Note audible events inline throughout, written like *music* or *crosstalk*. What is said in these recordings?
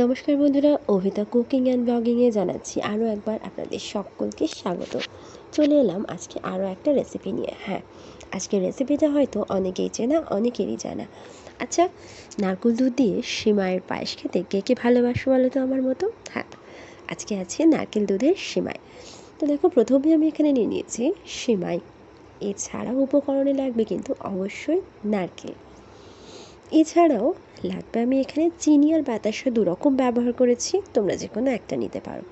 নমস্কার বন্ধুরা, অভিতা cooking and ব্লগিংয়ে জানাচ্ছি আরও একবার আপনাদের সকলকে স্বাগত। চলে এলাম আজকে আরও একটা রেসিপি নিয়ে। হ্যাঁ আজকে রেসিপিটা হয়তো অনেকেই চেনা, অনেকেরই জানা। আচ্ছা নারকুল দুধ দিয়ে সিমাইয়ের পায়েস খেতে কে কে ভালোবাসো বলো তো আমার মতো? হ্যাঁ আজকে আছে নারকেল দুধের সিমাই। তো দেখো, প্রথমে আমি এখানে নিয়ে নিয়েছি সিমাই। এছাড়াও উপকরণে লাগবে কিন্তু অবশ্যই নারকেল। এছাড়াও লাগবে আমি এখানে চিনি আর বাতাসা দুরকম ব্যবহার করেছি, তোমরা যে কোনো একটা নিতে পারো।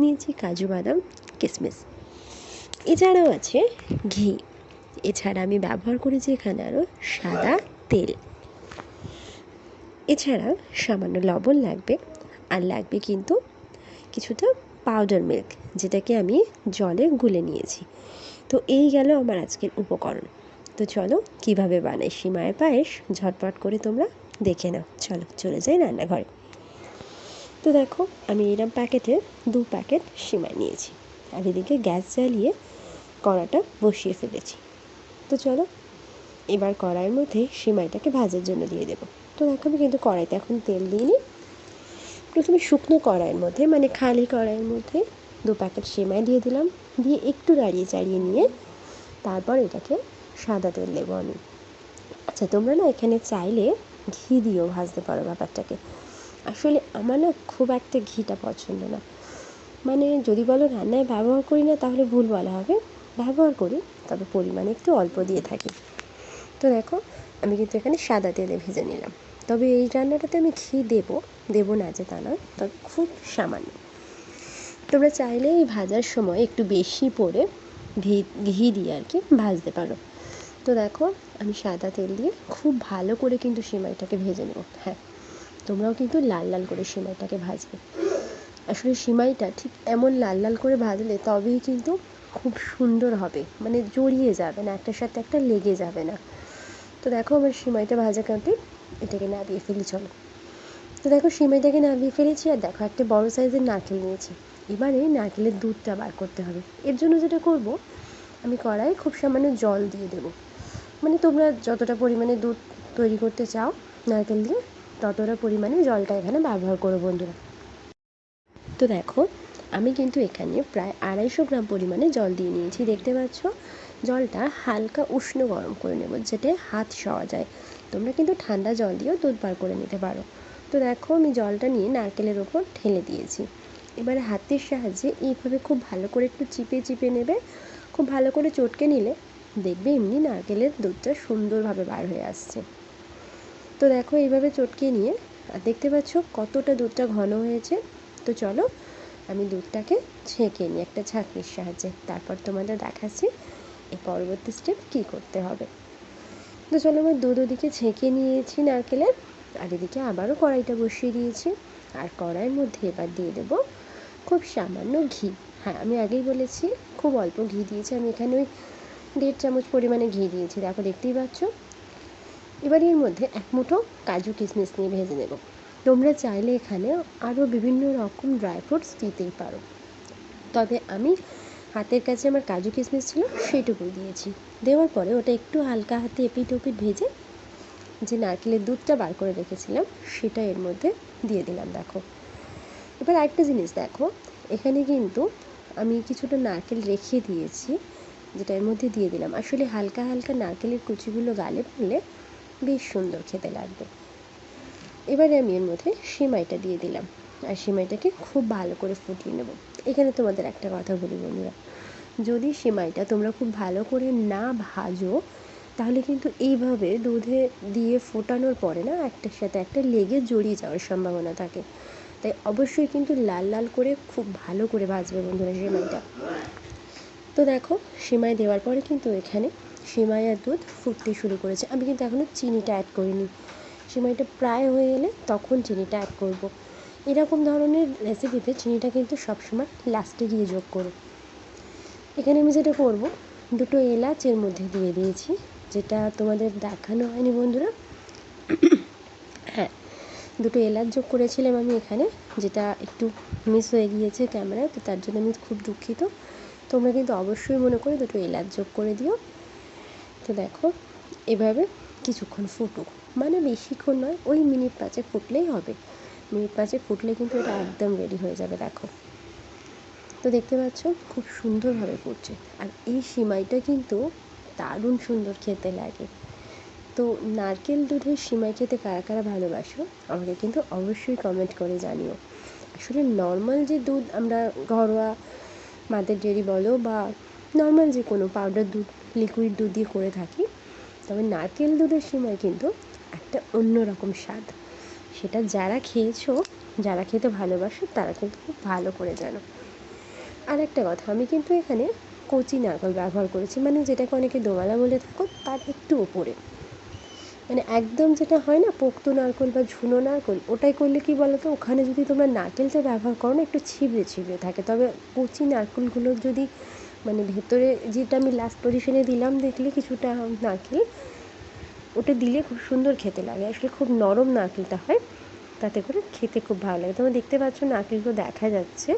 নিয়েছি কাজু বাদাম কিশমিশ এছাড়াও আছে ঘি। এছাড়া আমি ব্যবহার করেছি এখানে আরও সাদা তেল। এছাড়া সামান্য লবণ লাগবে, আর লাগবে কিন্তু কিছুটা পাউডার মিল্ক যেটাকে আমি জলে গুলে নিয়েছি। তো এই গেল আমার আজকের উপকরণ। তো চলো, কীভাবে বানাই সিমায়ের পায়েস? ঝটপট করে তোমরা দেখে নাও। চলো, চলে যাই রান্নাঘরে। তো দেখো, আমি এরম প্যাকেটে দু প্যাকেট সিমাই নিয়েছি। আর এদিকে গ্যাস জ্বালিয়ে কড়াটা বসিয়ে ফেলেছি। তো চলো, এবার কড়াইয়ের মধ্যে সিমাইটাকে ভাজার জন্য দিয়ে দেবো। তো দেখো, আমি কিন্তু কড়াইতে এখন তেল দিইনি। প্রথমে শুকনো কড়াইয়ের মধ্যে মানে খালি কড়াইয়ের মধ্যে দু প্যাকেট সিমাই দিয়ে দিলাম। দিয়ে একটু দাঁড়িয়ে চাড়িয়ে নিয়ে তারপর এটাকে সাদা তেল দেবো আমি। আচ্ছা তোমরা না এখানে চাইলে ঘি দিয়েও ভাজতে পারো ব্যাপারটাকে। আসলে আমার না খুব একটা ঘিটা পছন্দ না। মানে যদি বলো রান্নায় ব্যবহার করি না, তাহলে ভুল বলা হবে। ব্যবহার করি, তবে পরিমাণে একটু অল্প দিয়ে থাকি। তো দেখো, আমি কিন্তু এখানে সাদা তেলে ভেজে নিলাম। তবে এই রান্নাটাতে আমি ঘি দেবো দেবো না যে তা নয় তবে খুব সামান্য। তোমরা চাইলে এই ভাজার সময় একটু বেশি পরে ঘি ঘি দিয়ে আর কি ভাজতে পারো। তো দেখো, আমি সাদা তেল দিয়ে খুব ভালো করে কিন্তু সিমাইটাকে ভেজে নেব। হ্যাঁ তোমরাও কিন্তু লাল লাল করে সিমাইটাকে ভাজবে। আসলে সিমাইটা ঠিক এমন লাল লাল করে ভাজলে তবেই কিন্তু খুব সুন্দর হবে মানে জড়িয়ে যাবে না, একটার সাথে একটা লেগে যাবে না। তো দেখো, আমার সিমাইটা ভাজা কমপ্লিট এটাকে নাবিয়ে ফেলি, চলো। তো দেখো, সিমাইটাকে নাবিয়ে ফেলেছি আর দেখো, একটা বড় সাইজের নারকেল নিয়েছি। এবারে নারকেলের দুধটা বার করতে হবে। এর জন্য যেটা করব, আমি কড়াই খুব সামান্য জল দিয়ে দেবো। মানে তোমরা যতটা পরিমাণে দুধ তৈরি করতে চাও, নারকেল দিয়ে, ততটা পরিমাণে জলটা এখানে ব্যবহার করো বন্ধুরা। তো দেখো, আমি কিন্তু এখানে প্রায় আড়াইশো গ্রাম পরিমাণে জল দিয়ে নিয়েছি। দেখতে পাচ্ছ, জলটা হালকা উষ্ণ গরম করে নেব যেটা হাত সওয়া যায়। তোমরা কিন্তু ঠান্ডা জল দিয়েও দুধ বার করে নিতে পারো। তো দেখো, আমি জলটা নিয়ে নারকেলের ওপর ঢেলে দিয়েছি। এবারে হাতের সাহায্যে এইভাবে খুব ভালো করে একটু চিপে চিপে নেবে। খুব ভালো করে চটকে নিলে দেখবে এমনি নারকেলের দুধটা সুন্দরভাবে বার হয়ে আসছে। তো দেখো এইভাবে চটকে নিয়ে, আর দেখতে পাচ্ছ কতটা দুধটা ঘন হয়েছে। তো চলো আমি দুধটাকে ছেঁকে নিই একটা ছাঁকনির সাহায্যে। তারপর তোমাদের দেখাচ্ছি এই পরবর্তী স্টেপ কী করতে হবে। তো চলো আমার দুধ ওদিকে ছেঁকে নিয়েছি নারকেলের, আর এদিকে আবারও কড়াইটা বসিয়ে দিয়েছি। আর কড়াইয়ের মধ্যে এবার দিয়ে দেবো খুব সামান্য ঘি। হ্যাঁ আমি আগেই বলেছি, খুব অল্প ঘি দিয়েছি। আমি এখানে ওই দেড় চামচ পরিমাণে ঘি দিয়েছি। দেখো, দেখতেই পাচ্ছ? এবার এর মধ্যে এক মুঠো কাজু কিশমিশ নিয়ে ভেজে নেব। তোমরা চাইলে এখানে আরও বিভিন্ন রকম ড্রাই ফ্রুটস দিতেই পারো। তবে আমি হাতের কাছে আমার কাজু কিশমিশ ছিল, সেইটুকুই দিয়েছি। দেওয়ার পরে ওটা একটু হালকা হাতে এপিট ওপিট ভেজে যে নারকেলের দুধটা বার করে রেখেছিলাম, সেটা এর মধ্যে দিয়ে দিলাম, দেখো। এবার আরেকটা জিনিস দেখো, এখানে কিন্তু আমি কিছুটা নারকেল রেখে দিয়েছি। যেটা এর মধ্যে দিয়ে দিলাম। আসলে হালকা হালকা নারকেলের কুচিগুলো গালে পড়লে বেশ সুন্দর খেতে লাগবে। এবারে আমি এর মধ্যে সিমাইটা দিয়ে দিলাম। আর সিমাইটাকে খুব ভালো করে ফুটিয়ে নেব। এখানে তোমাদের একটা কথা বলি বন্ধুরা। যদি সিমাইটা তোমরা খুব ভালো করে না ভাজো, তাহলে কিন্তু এইভাবে দুধে দিয়ে ফোটানোর পরে না একটার সাথে একটা লেগে জড়িয়ে যাওয়ার সম্ভাবনা থাকে। তাই অবশ্যই কিন্তু লাল লাল করে খুব ভালো করে ভাজবে বন্ধুরা সিমাইটা। তো দেখো, সিমাই দেওয়ার পরে কিন্তু এখানে সিমাই আর দুধ ফুটতে শুরু করেছে। আমি কিন্তু এখনও চিনিটা অ্যাড করিনি। সিমাইটা প্রায় হয়ে এলে তখন চিনিটা অ্যাড করব। এরকম ধরনের রেসিপিতে চিনিটা কিন্তু সবসময় লাস্টে গিয়ে যোগ করো। এখানে আমি যেটা করব, দুটো এলাচের মধ্যে দিয়ে দিয়েছি, যেটা তোমাদের দেখানো হয়নি বন্ধুরা। *coughs* হ্যাঁ দুটো এলাচ যোগ করেছিলাম আমি এখানে, যেটা একটু মিস হয়ে গিয়েছে ক্যামেরায় তো তার জন্য আমি খুব দুঃখিত। তোমরা কিন্তু অবশ্যই মনে করে দুটো এলাচ যোগ করে দিও। তো দেখো, এভাবে কিছুক্ষণ ফুটুক। মানে বেশিক্ষণ নয়, ওই মিনিট পাঁচে ফুটলেই হবে। মিনিট পাঁচে ফুটলে কিন্তু এটা একদম রেডি হয়ে যাবে, দেখো। তো দেখতে পাচ্ছ, খুব সুন্দরভাবে ফুটছে। আর এই সিমাইটা কিন্তু দারুণ সুন্দর খেতে লাগে। তো নারকেল দুধের সিমাই খেতে কারা কারা ভালোবাসো, আমাকে কিন্তু অবশ্যই কমেন্ট করে জানিও। আসলে নর্মাল যে দুধ আমরা ঘরোয়া মাদের ডেয়ারি বলো বা নর্মাল যে কোনো পাউডার দুধ লিকুইড দুধ দিয়ে করে থাকি। তবে নারকেল দুধের সিমাই কিন্তু একটা অন্য রকম স্বাদ। সেটা যারা খেয়েছো, যারা খেতে ভালোবাসো, তারা কিন্তু খুব ভালো করে জানো। আর একটা কথা, আমি কিন্তু এখানে কচি নারকেল ব্যবহার করেছি। মানে যেটাকে অনেকে দোমালা বলে থাকো, তার একটু ওপরে। মানে একদম যেটা হয় না, পোক্ত নারকোল বা ঝুনো নারকেল, ওটাই করলে কি বলো তো ওখানে যদি তোমরা নারকেলটা ব্যবহার করো না, একটু ছিবড়ে ছিবড়ে থাকে। তবে কচি নারকেলগুলো যদি মানে ভেতরে যেটা আমি লাস্ট পজিশনে দিলাম, দেখলে কিছুটা নারকেল, ওটা দিলে খুব সুন্দর খেতে লাগে। আসলে খুব নরম নারকেলটা হয়, তাতে করে খেতে খুব ভালো লাগে। তোমরা দেখতে পাচ্ছ নারকেলগুলো দেখা যাচ্ছে।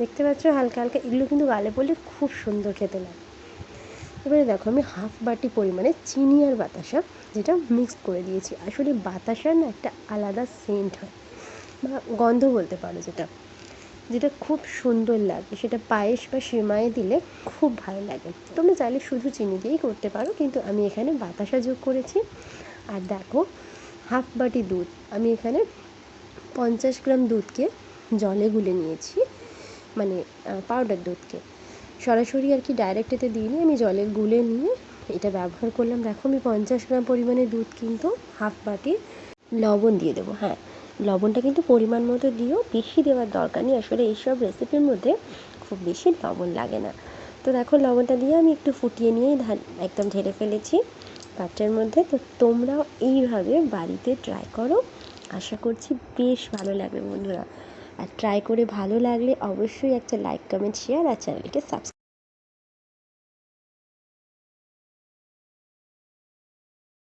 দেখতে পাচ্ছ হালকা হালকা, এগুলো কিন্তু গালে পড়লে খুব সুন্দর খেতে লাগে। এবারে দেখো আমি হাফ বাটি পরিমাণে চিনি আর বাতাসা, যেটা মিক্স করে দিয়েছি। আসলে বাতাসার না একটা আলাদা সেন্ট হয়, বা গন্ধ বলতে পারো যেটা যেটা খুব সুন্দর লাগে। সেটা পায়েস বা সেমাইয়ে দিলে খুব ভালো লাগে। তোমরা চাইলে শুধু চিনি দিয়েই করতে পারো, কিন্তু আমি এখানে বাতাসা যোগ করেছি। আর দেখো, হাফ বাটি দুধ। আমি এখানে পঞ্চাশ গ্রাম দুধকে জলে গুলে নিয়েছি মানে পাউডার দুধকে। সরাসরি আর কি ডাইরেক্ট এতে দিইনি আমি জলে গুলে নিয়ে এটা ব্যবহার করলাম। দেখো আমি পঞ্চাশ গ্রাম পরিমাণে দুধ কিন্তু হাফ বাটি লবণ দিয়ে দেবো। হ্যাঁ লবণটা কিন্তু পরিমাণ মতো দিও, বেশি দেওয়ার দরকার নেই। আসলে এইসব রেসিপির মধ্যে খুব বেশি লবণ লাগে না। তো দেখো লবণটা দিয়ে আমি একটু ফুটিয়ে নিয়েই একদম ঢেলে ফেলেছি পাত্রের মধ্যে। তো তোমরাও এইভাবে বাড়িতে ট্রাই করো। আশা করছি বেশ ভালো লাগবে বন্ধুরা। আর ট্রাই করে ভালো লাগলে অবশ্যই একটা লাইক কমেন্ট শেয়ার আর চ্যানেলকে সাবস্ক্রাইব